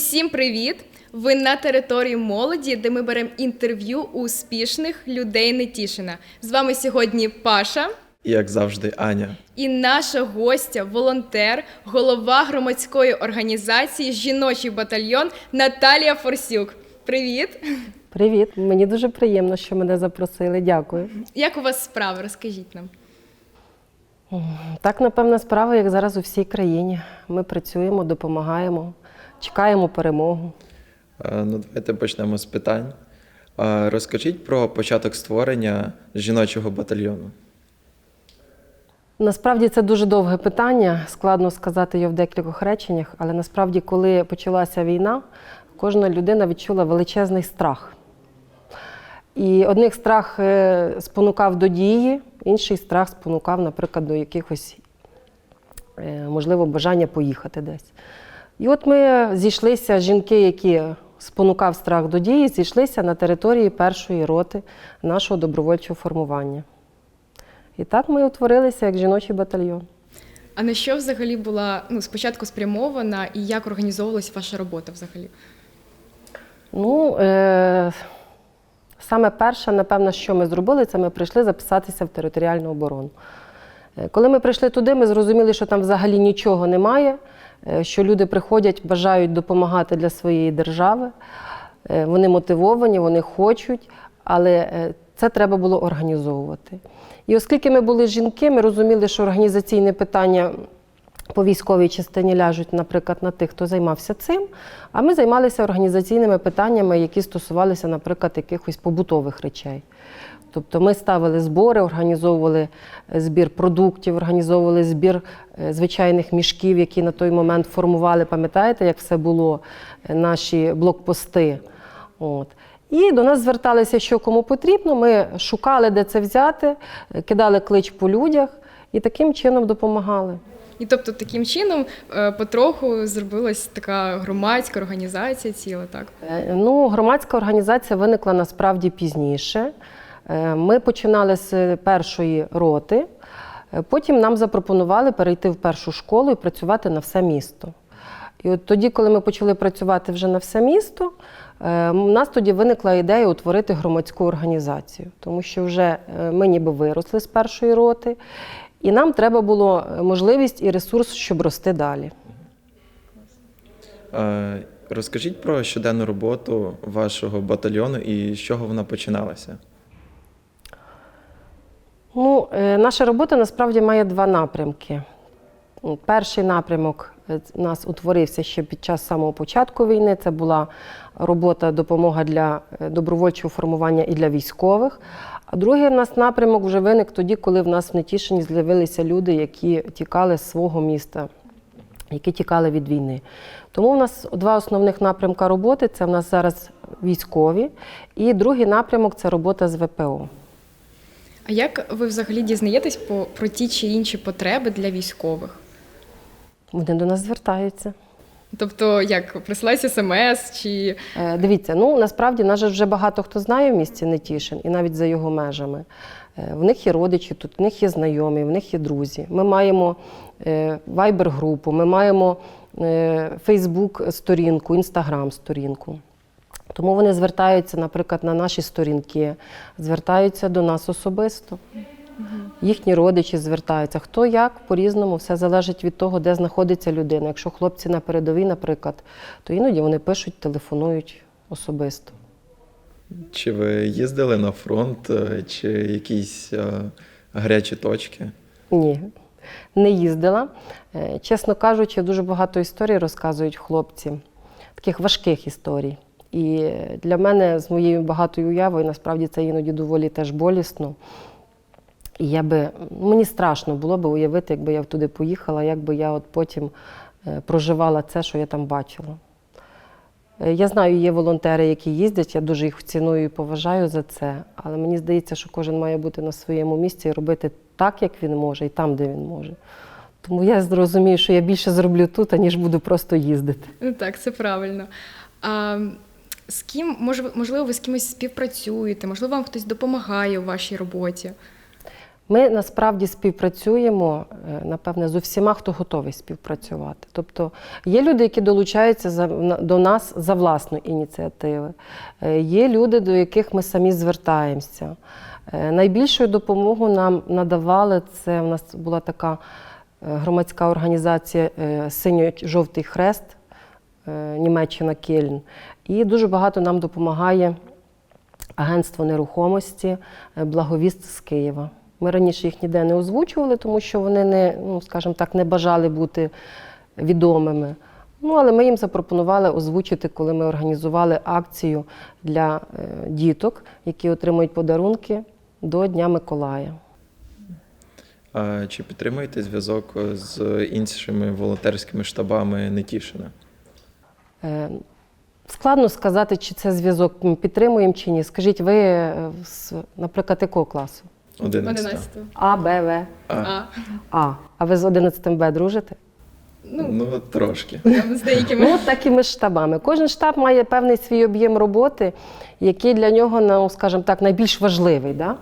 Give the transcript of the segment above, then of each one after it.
Усім привіт! Ви на території молоді, де ми беремо інтерв'ю у успішних людей Нетішина. З вами сьогодні Паша І, як завжди, Аня. і наша гостя, волонтер, голова громадської організації Жіночий батальйон Наталія Форсюк. Привіт! Привіт, мені дуже приємно, що мене запросили. Дякую. Як у вас справи? Розкажіть нам. Так, напевно, справа, як зараз у всій країні. Ми працюємо, допомагаємо, чекаємо перемогу. Е, Ну, давайте почнемо з питань. Е, Розкажіть про початок створення жіночого батальйону. Насправді це дуже довге питання, складно сказати його в декількох реченнях, але насправді, коли почалася війна, кожна людина відчула величезний страх. І одних страх е, спонукав до дії, інший страх спонукав, наприклад, до якихось, можливо, бажання поїхати десь. І от ми зійшлися, жінки, які спонукав страх до дії, зійшлися на території першої роти нашого добровольчого формування. І так ми утворилися як жіночий батальйон. А на що взагалі була ну, спочатку спрямована і як організовувалась ваша робота взагалі? Ну, е, саме перше, напевно, що ми зробили, це ми прийшли записатися в територіальну оборону. Е, Коли ми прийшли туди, ми зрозуміли, що там взагалі нічого немає, що люди приходять, бажають допомагати для своєї держави. Е, Вони мотивовані, вони хочуть, але е, це треба було організовувати. І оскільки ми були жінки, ми розуміли, що організаційне питання по військовій частині ляжуть, наприклад, на тих, хто займався цим. А ми займалися організаційними питаннями, які стосувалися, наприклад, якихось побутових речей. Тобто ми ставили збори, організовували е, збір продуктів, організовували збір е, звичайних мішків, які на той момент формували, пам'ятаєте, як все було, е, наші блокпости. От. І до нас зверталися, що кому потрібно. Ми шукали, де це взяти, кидали клич по людях і таким чином допомагали. І тобто таким чином потроху зробилась така громадська організація ціла, так? Ну, громадська організація виникла насправді пізніше. Е, Ми починали з першої роти, е, потім нам запропонували перейти в першу школу і працювати на все місто. І от тоді, коли ми почали працювати вже на все місто, е, у нас тоді виникла ідея утворити громадську організацію, тому що вже ми ніби виросли з першої роти, і нам треба було можливість і ресурс, щоб рости далі. Розкажіть про щоденну роботу вашого батальйону і з чого вона починалася. Ну, е, наша робота насправді має два напрямки. Перший напрямок е, у нас утворився ще під час самого початку війни. Це була робота допомога для е, добровольчого формування і для військових. А другий у нас напрямок вже виник тоді, коли в нас в Нетішині з'явилися люди, які тікали з свого міста, які тікали від війни. Тому в нас два основних напрямка роботи це в нас зараз військові, і другий напрямок це робота з ВПО. А як ви взагалі дізнаєтесь по, про ті чи інші потреби для військових? Вони до нас звертаються. Тобто, як присилається смс чи Е, Дивіться, ну насправді нас же вже багато хто знає в місті Нетішин і навіть за його межами. Е, В них є родичі тут, в них є знайомі, в них є друзі. Ми маємо вайбер-групу, ми маємо Фейсбук-сторінку, Інстаграм-сторінку. Тому вони звертаються, наприклад, на наші сторінки, звертаються до нас особисто. Їхні родичі звертаються. Хто як по-різному, все залежить від того, де знаходиться людина. Якщо хлопці на передовій, наприклад, то іноді вони пишуть, телефонують особисто. Чи ви їздили на фронт, е, чи якісь е, гарячі точки? Ні, не їздила. Е, Чесно кажучи, дуже багато історій розказують хлопці, таких важких історій. І для мене з моєю багатою уявою насправді це іноді доволі теж болісно. І я би, мені страшно було би уявити, якби я туди поїхала, як би я от потім е, проживала це, що я там бачила. Е, Я знаю, є волонтери, які їздять, я дуже їх ціную і поважаю за це. Але мені здається, що кожен має бути на своєму місці і робити так, як він може, і там, де він може. Тому я зрозумію, що я більше зроблю тут, аніж буду просто їздити. ну так, це правильно. А, з ким, можливо, ви з кимось співпрацюєте, можливо, вам хтось допомагає у вашій роботі? Ми насправді співпрацюємо, е, напевне, з усіма, хто готовий співпрацювати. Тобто є люди, які долучаються за- до нас за власної ініціативи, Е, є люди, до яких ми самі звертаємося. Е, Найбільшою допомогу нам надавали це. У нас була така громадська організація Синьо-жовтий хрест, Німеччина Кельн. І дуже багато нам допомагає агентство нерухомості е, Благовіст з Києва. Ми раніше їх ніде не озвучували, тому що вони не, ну, скажімо так, не бажали бути відомими. Ну, але ми їм запропонували озвучити, коли ми організували акцію для е, діток, які отримують подарунки до Дня Миколая. А чи підтримуєте зв'язок з іншими волонтерськими штабами Нетішина? Складно сказати, чи це зв'язок ми підтримуємо чи ні. Скажіть, ви, е, з, наприклад, якого класу? 11. 11. А, Б, В. А, А, А. Ви з 11 Б дружите? ну, ну, трошки. там з деякими. Ну, от такими ж штабами. Кожен штаб має певний свій об'єм роботи, який для нього, ну, скажімо так, найбільш важливий. Да?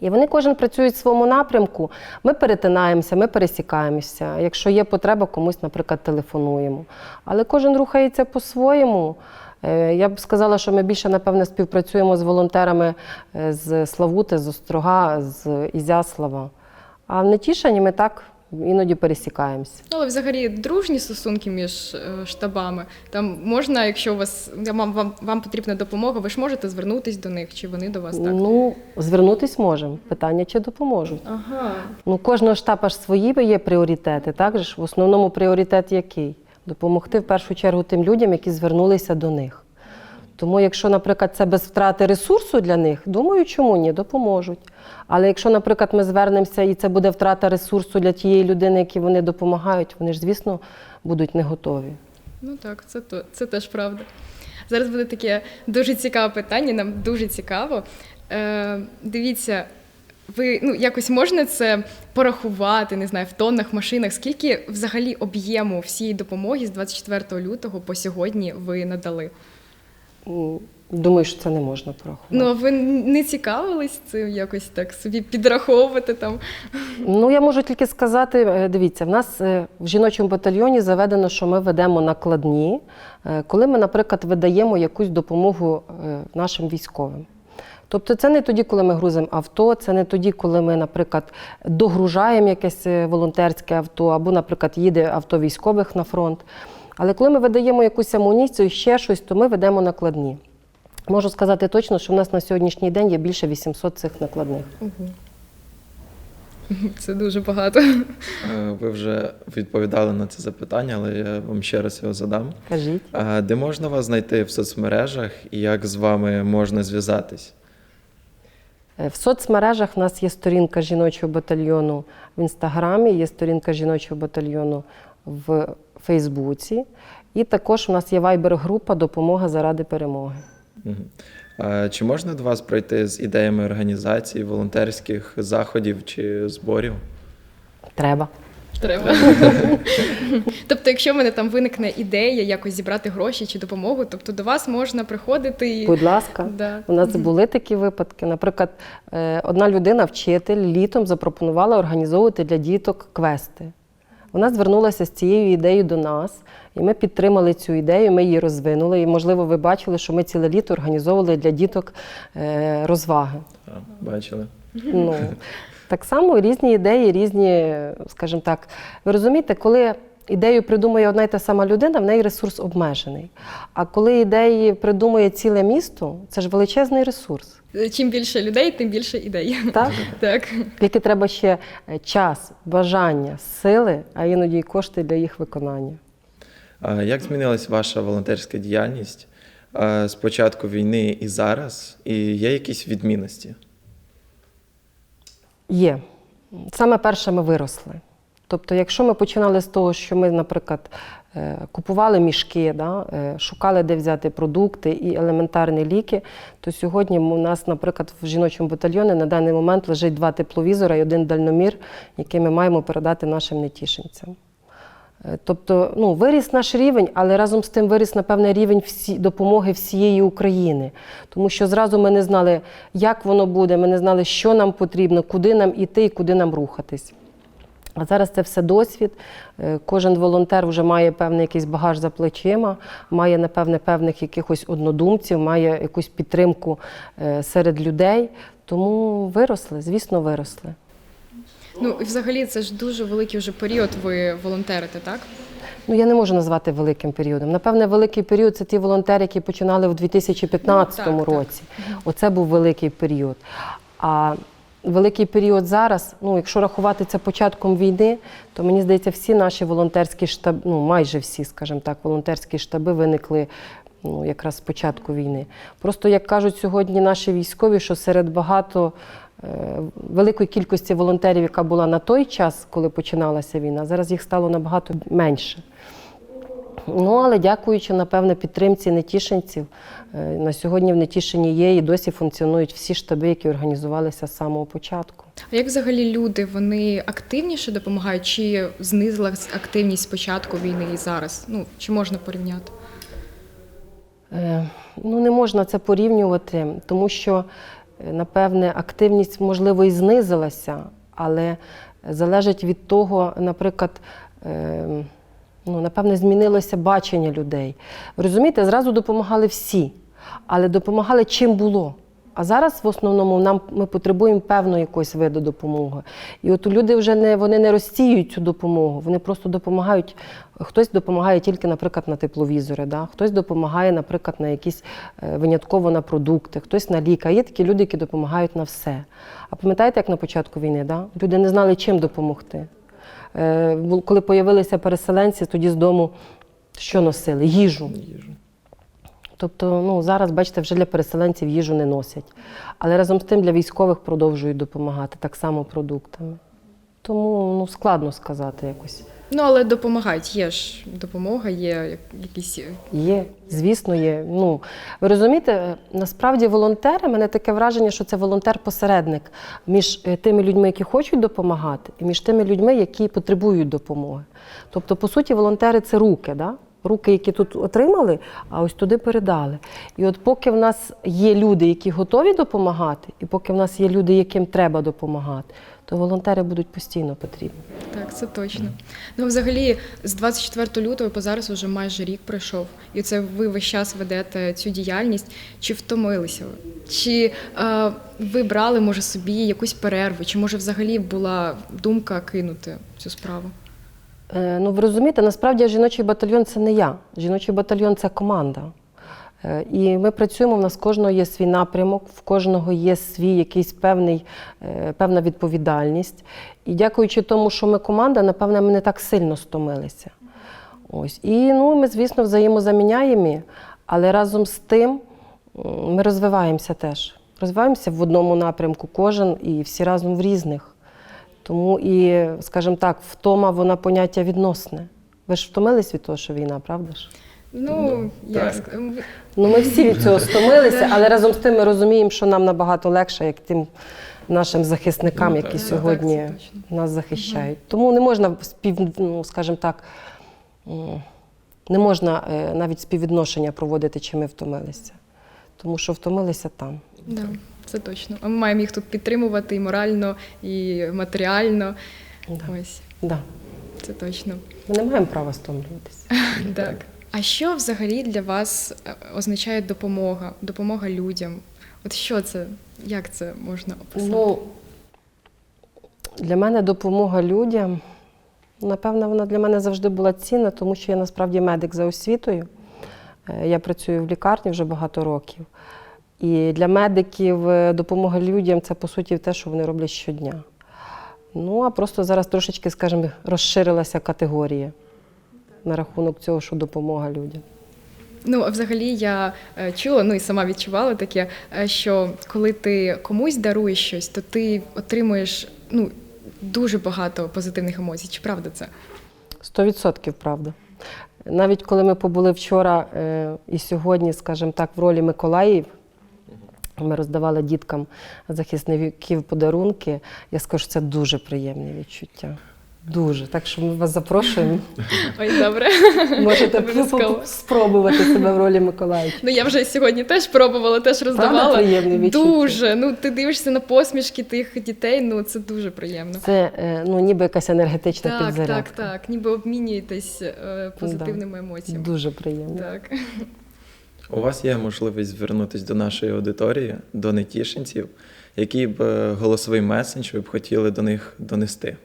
І вони кожен працюють в своєму напрямку. Ми перетинаємося, ми пересікаємося. Якщо є потреба, комусь, наприклад, телефонуємо. Але кожен рухається по-своєму. Е, Я б сказала, що ми більше, напевне, співпрацюємо з волонтерами е, з Славути, з Острога, з Ізяслава. А в Нетішині ми так іноді пересікаємося. Ну, але взагалі дружні стосунки між е, штабами. Там можна, якщо у вас вам, вам, вам потрібна допомога, ви ж можете звернутися до них, чи вони до вас так? Ну, звернутись можемо. Питання, чи допоможуть. Ага. Ну, кожного штаба ж свої є пріоритети, так же ж? В основному пріоритет який? Допомогти в першу чергу тим людям, які звернулися до них. Тому, якщо, наприклад, це без втрати ресурсу для них, думаю, чому ні, допоможуть. Але якщо, наприклад, ми звернемося і це буде втрата ресурсу для тієї людини, якій вони допомагають, вони ж, звісно, будуть не готові. Ну так, це, це теж правда. Зараз буде таке дуже цікаве питання, нам дуже цікаво. Е, дивіться, ви ну, якось можна це порахувати, не знаю, в тоннах, машинах, скільки взагалі об'єму всієї допомоги з 24 лютого по сьогодні ви надали? Думаю, що це не можна порахувати. Ну, а ви не цікавились цим якось так собі підраховувати там? Ну, я можу тільки сказати, е, дивіться, в нас е, в жіночому батальйоні заведено, що ми ведемо накладні, е, коли ми, наприклад, видаємо якусь допомогу нашим військовим. Тобто це не тоді, коли ми грузимо авто, це не тоді, коли ми, наприклад, догружаємо якесь волонтерське авто, або, наприклад, їде авто військових на фронт. Але коли ми видаємо якусь амуніцію, ще щось, то ми ведемо накладні. Можу сказати точно, що в нас на сьогоднішній день є більше 800 цих накладних. Це дуже багато. Е, Ви вже відповідали на це запитання, але я вам ще раз його задам. Кажіть. А де можна вас знайти в соцмережах і як з вами можна зв'язатись? Е, В соцмережах в нас є сторінка жіночого батальйону в інстаграмі, є сторінка жіночого батальйону в Фейсбуці. І також у нас є вайбер-група Допомога заради перемоги. Чи можна до вас пройти з ідеями організації, волонтерських заходів чи зборів? Треба. Треба. тобто, якщо в мене там виникне ідея якось зібрати гроші чи допомогу, тобто до вас можна приходити і. Будь ласка. Да. У нас були такі випадки. Наприклад, е, одна людина, вчитель, літом запропонувала організовувати для діток квести. Вона звернулася з цією ідеєю до нас, і ми підтримали цю ідею, ми її розвинули. І, можливо, ви бачили, що ми ціле літо організовували для діток е, розваги. А, бачили? Ну, так само різні ідеї, різні, скажімо так. Ви розумієте, коли ідею придумує одна й та сама людина, в неї ресурс обмежений. А коли ідеї придумує ціле місто, це ж величезний ресурс. Чим більше людей, тим більше ідей. Так? Так. Тільки треба ще е, час, бажання, сили, а іноді й кошти для їх виконання. Як змінилась ваша волонтерська діяльність а, з початку війни і зараз? І є якісь відмінності? Є. Саме перше ми виросли. Тобто, якщо ми починали з того, що ми, наприклад, е, купували мішки, да, е, шукали, де взяти продукти і елементарні ліки, то сьогодні у нас, наприклад, в жіночому батальйоні на даний момент лежить два тепловізора і один дальномір, який ми маємо передати нашим нетішинцям. Е, Тобто, ну, виріс наш рівень, але разом з тим виріс, напевне, рівень всі, допомоги всієї України. Тому що зразу ми не знали, як воно буде, ми не знали, що нам потрібно, куди нам іти і куди нам рухатись. А зараз це все досвід. Е, Кожен волонтер вже має певний якийсь багаж за плечима, має, напевне, певних якихось однодумців, має якусь підтримку е, серед людей. Тому виросли, звісно, виросли. Ну і взагалі це ж дуже великий вже період. Ви волонтерите, так? Ну, я не можу назвати великим періодом. Напевне, великий період це ті волонтери, які починали в 2015 Ну, так, так. році. Оце був великий період. А великий період зараз, ну, якщо рахувати це початком війни, то мені здається, всі наші волонтерські штаби, ну майже всі, скажімо так, волонтерські штаби виникли. Ну, якраз з початку війни. Просто як кажуть сьогодні наші військові, що серед багато е, великої кількості волонтерів, яка була на той час, коли починалася війна, зараз їх стало набагато менше. Ну, але дякуючи, напевне, підтримці нетішинців, е, на сьогодні в Нетішині є і досі функціонують всі штаби, які організувалися з самого початку. А як взагалі люди вони активніше допомагають, чи знизилась активність з початку війни і зараз? Ну чи можна порівняти? Е, Ну, не можна це порівнювати, тому що, е, напевне, активність, можливо, і знизилася, але залежить від того, наприклад, е, ну, напевне, змінилося бачення людей. Розумієте, зразу допомагали всі, але допомагали чим було. А зараз в основному нам ми потребуємо певного якогось виду допомоги. І от люди вже не вони не розсіюють цю допомогу, вони просто допомагають. Хтось допомагає тільки, наприклад, на тепловізори, да? хтось допомагає, наприклад, на якісь е, винятково на продукти, хтось на ліки. Є такі люди, які допомагають на все. А пам'ятаєте, як на початку війни, да? люди не знали, чим допомогти. Е, коли з'явилися переселенці, тоді з дому що носили? Їжу. Їжу. Тобто, ну зараз, бачите, вже для переселенців їжу не носять. Але разом з тим для військових продовжують допомагати так само продуктами. Тому ну, складно сказати якось. Ну але допомагають. Є ж допомога, є якісь Є, звісно, є. Ну, ви розумієте, е, насправді волонтери, мене таке враження, що це волонтер-посередник між е, тими людьми, які хочуть допомагати, і між тими людьми, які потребують допомоги. Тобто, по суті, волонтери це руки, да? руки, які тут отримали, а ось туди передали. І от поки в нас є люди, які готові допомагати, і поки в нас є люди, яким треба допомагати, то волонтери будуть постійно потрібні. Так, це точно. Ну, взагалі, з 24 лютого по зараз вже майже рік пройшов, і це ви весь час ведете цю діяльність. Чи втомилися ви? Чи е, ви брали, може, собі якусь перерву, чи може взагалі була думка кинути цю справу? Е, Ну, ви розумієте, насправді жіночий батальйон це не я. Жіночий батальйон це команда. Е, І ми працюємо, в нас кожного є свій напрямок, в кожного є свій якийсь певний, е, певна відповідальність. І дякуючи тому, що ми команда, напевне, ми не так сильно стомилися. Ось. І ну, ми, звісно, взаємозаміняємо, але разом з тим ми розвиваємося теж. Розвиваємося в одному напрямку, кожен і всі разом в різних. Тому і, скажімо так, втома вона поняття відносне. Ви ж втомились від того, що війна, правда ж? Ну, як так. ск- Ну, ми всі від цього стомилися, але разом з тим ми розуміємо, що нам набагато легше, як тим нашим захисникам, Ну, які так. сьогодні Так, це нас захищають. Тому не можна спів, ну, скажімо так, м, не можна е, навіть співвідношення проводити, чи ми втомилися. Тому що втомилися там. Да, це точно. А ми маємо їх тут підтримувати і морально, і матеріально. Да. Ось, Да. це точно. Ми не маємо права стомлюватися. Так. А що взагалі для вас е, означає допомога? Допомога людям? От що це? Як це можна описати? Ну, для мене допомога людям, напевно, вона для мене завжди була цінна, тому що я насправді медик за освітою. Е, Я працюю в лікарні вже багато років. І для медиків е, допомога людям це по суті те, що вони роблять щодня. Ну, а просто зараз трошечки, скажімо, розширилася категорія на рахунок цього, що допомога людям. Ну, а взагалі я е, чула, ну і сама відчувала таке, е, що коли ти комусь даруєш щось, то ти отримуєш ну, дуже багато позитивних емоцій. Чи правда це? Сто відсотків правда. Навіть коли ми побули вчора е, і сьогодні, скажімо так, в ролі Миколаїв, ми роздавали діткам захисників подарунки. Я скажу, що це дуже приємне відчуття. Дуже. Так що ми вас запрошуємо. Ой, добре. Можете спробувати себе в ролі Миколаївки. Ну я вже сьогодні теж пробувала, теж роздавала. Дуже. Ну ти дивишся на посмішки тих дітей. Ну це дуже приємно. Це е, ну, ніби якась енергетична Так, так, підзарядка. так. Ніби обмінюєтесь е, позитивними емоціями. Дуже приємно. Так. У вас є можливість звернутися до нашої аудиторії, до нетішинців, який б е, голосовий месендж ви б хотіли до них донести?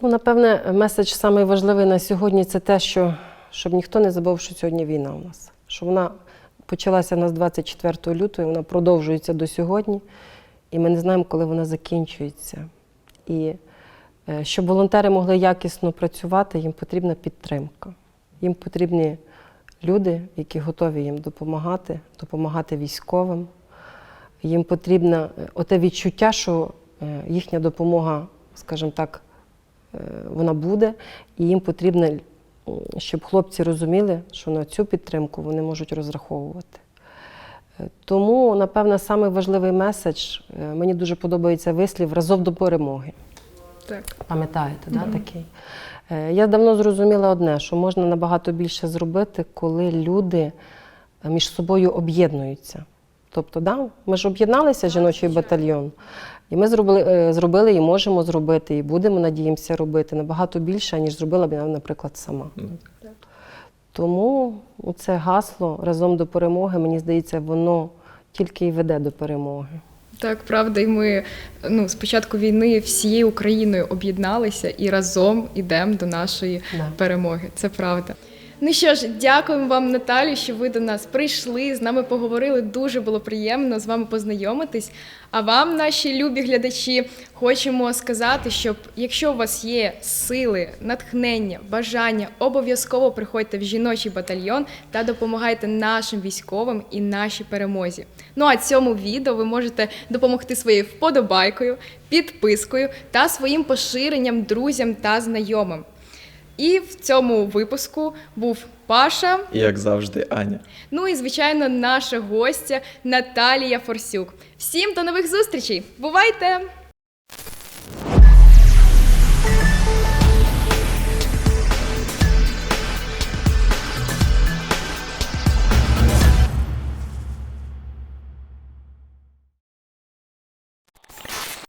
Ну, напевне, меседж самий важливий на сьогодні це те, що щоб ніхто не забув, що сьогодні війна у нас. Що вона почалася у нас 24 лютого, вона продовжується до сьогодні, і ми не знаємо, коли вона закінчується. І е, щоб волонтери могли якісно працювати, їм потрібна підтримка. Їм потрібні люди, які готові їм допомагати, допомагати військовим. Їм потрібно е, оте відчуття, що е, їхня допомога, скажімо так, вона буде, і їм потрібно, щоб хлопці розуміли, що на цю підтримку вони можуть розраховувати. Е, Тому, напевно, самий важливий меседж, е, мені дуже подобається вислів разом до перемоги. Так. Пам'ятаєте, да, такий? Е, Я давно зрозуміла одне, що можна набагато більше зробити, коли люди е, між собою об'єднуються. Тобто, да, ми ж об'єдналися, жіночий батальйон, і ми зробили, е, зробили і можемо зробити, і будемо, надіємося, робити набагато більше, ніж зробила б я, наприклад, сама. Тому це гасло разом до перемоги, мені здається, воно тільки й веде до перемоги. Так, правда, і ми ну, з початку війни всією Україною об'єдналися і разом ідемо до нашої Да. перемоги. Це правда. Ну що ж, дякуємо вам, Наталі, що ви до нас прийшли, з нами поговорили. Дуже було приємно з вами познайомитись. А вам, наші любі глядачі, хочемо сказати, щоб якщо у вас є сили, натхнення, бажання, обов'язково приходьте в жіночий батальйон та допомагайте нашим військовим і нашій перемозі. Ну а цьому відео ви можете допомогти своєю вподобайкою, підпискою та своїм поширенням друзям та знайомим. І в цьому випуску був Паша. І як завжди, Аня. Ну і звичайно, наша гостя Наталія Форсюк. Всім до нових зустрічей! Бувайте!